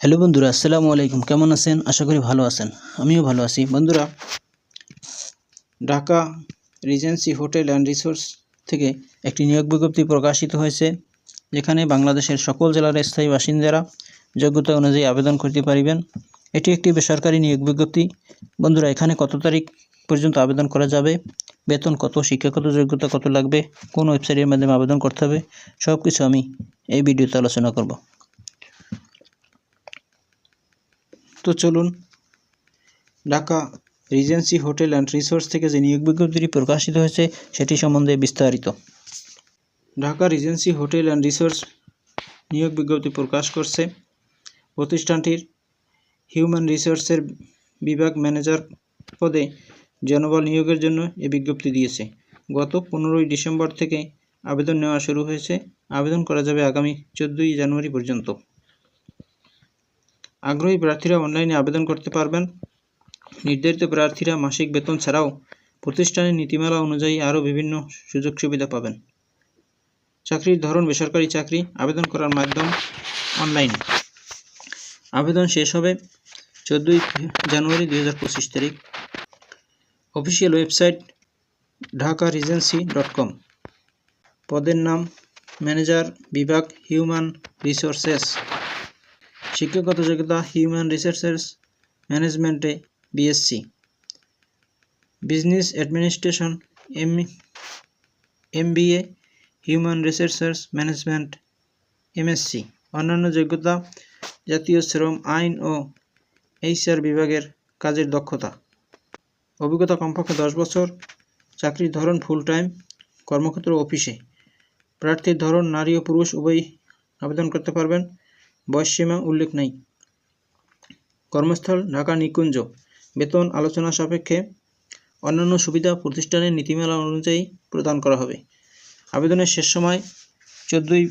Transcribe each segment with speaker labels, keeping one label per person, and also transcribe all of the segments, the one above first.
Speaker 1: Hello বন্ধুরা, আসসালামু আলাইকুম। কেমন আছেন? আশা করি ভালো আছেন। আমিও ভালো আছি। বন্ধুরা, Dhaka Regency hotel and resource থেকে একটি নিয়োগ বিজ্ঞপ্তি প্রকাশিত হয়েছে, যেখানে বাংলাদেশের সকল জেলার স্থায়ী বাসিন্দারা যোগ্যতা অনুযায়ী আবেদন করতে পারিবেন। এটি একটি বেসরকারি নিয়োগ বিজ্ঞপ্তি। বন্ধুরা, এখানে কত তারিখ পর্যন্ত আবেদন করা যাবে? বেতন কত? শিক্ষাগত যোগ্যতা কত লাগবে? কোন ওয়েবসাইটের মাধ্যমে আবেদন করতে হবে? সব কিছু আমি এই ভিডিওতে আলোচনা করব। তো চলুন। Dhaka Regency hotel and resource থেকে যে নিয়োগ বিজ্ঞপ্তিটি প্রকাশিত হয়েছে, সেটি সম্বন্ধে বিস্তারিত। Dhaka Regency hotel and resource নিয়োগ বিজ্ঞপ্তি প্রকাশ করছে। প্রতিষ্ঠানটির হিউম্যান রিসোর্সের বিভাগ ম্যানেজার পদে জনবল নিয়োগের জন্য এ বিজ্ঞপ্তি দিয়েছে। গত পনেরোই ডিসেম্বর থেকে আবেদন নেওয়া শুরু হয়েছে। আবেদন করা যাবে আগামী চোদ্দোই জানুয়ারি পর্যন্ত। আগ্রহী প্রার্থীরা অনলাইনে আবেদন করতে পারবেন। নির্ধারিত প্রার্থীরা মাসিক বেতন ছাড়াও প্রতিষ্ঠানের নীতিমালা অনুযায়ী আরও বিভিন্ন সুযোগ সুবিধা পাবেন। চাকরির ধরন, বেসরকারি চাকরি, আবেদন করার মাধ্যম, অনলাইন। আবেদন শেষ হবে চোদ্দোই জানুয়ারি দুই হাজার পঁচিশ তারিখ। Official website Dhaka Regency dot com. পদের নাম, ম্যানেজার বিভাগ, হিউম্যান রিসোর্সেস। শিক্ষাগত যোগ্যতা হিউম্যান রিসোর্সেস ম্যানেজমেন্টে BSc business administration M MBA human resources management MSc অন্যান্য যোগ্যতা, জাতীয় শ্রম, আইন ও এইচআর বিভাগের কাজের দক্ষতা। অভিজ্ঞতা কমপক্ষে দশ বছর, চাকরির ধরন ফুল টাইম কর্মক্ষেত্র অফিসে প্রার্থীর ধরন নারী ও পুরুষ, উভয়ই আবেদন করতে পারবেন। বয়সসীমা উল্লেখ নেই। কর্মস্থল, ঢাকা নিকুঞ্জ। বেতন আলোচনা সাপেক্ষে অন্যান্য সুবিধা প্রতিষ্ঠানের নীতিমালা অনুযায়ী প্রদান করা হবে। আবেদনের শেষ সময় চোদ্দোই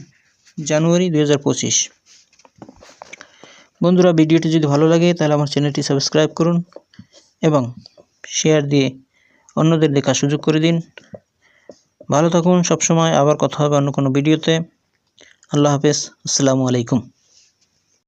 Speaker 1: জানুয়ারি দু হাজার পঁচিশ। বন্ধুরা, ভিডিওটি যদি ভালো লাগে, তাহলে আমার চ্যানেলটি সাবস্ক্রাইব করুন এবং শেয়ার দিয়ে অন্যদের দেখার সুযোগ করে দিন। ভালো থাকুন, সবসময় আবার কথা হবে অন্য কোনো ভিডিওতে। আল্লাহ হাফেজ, আসসালামু আলাইকুম।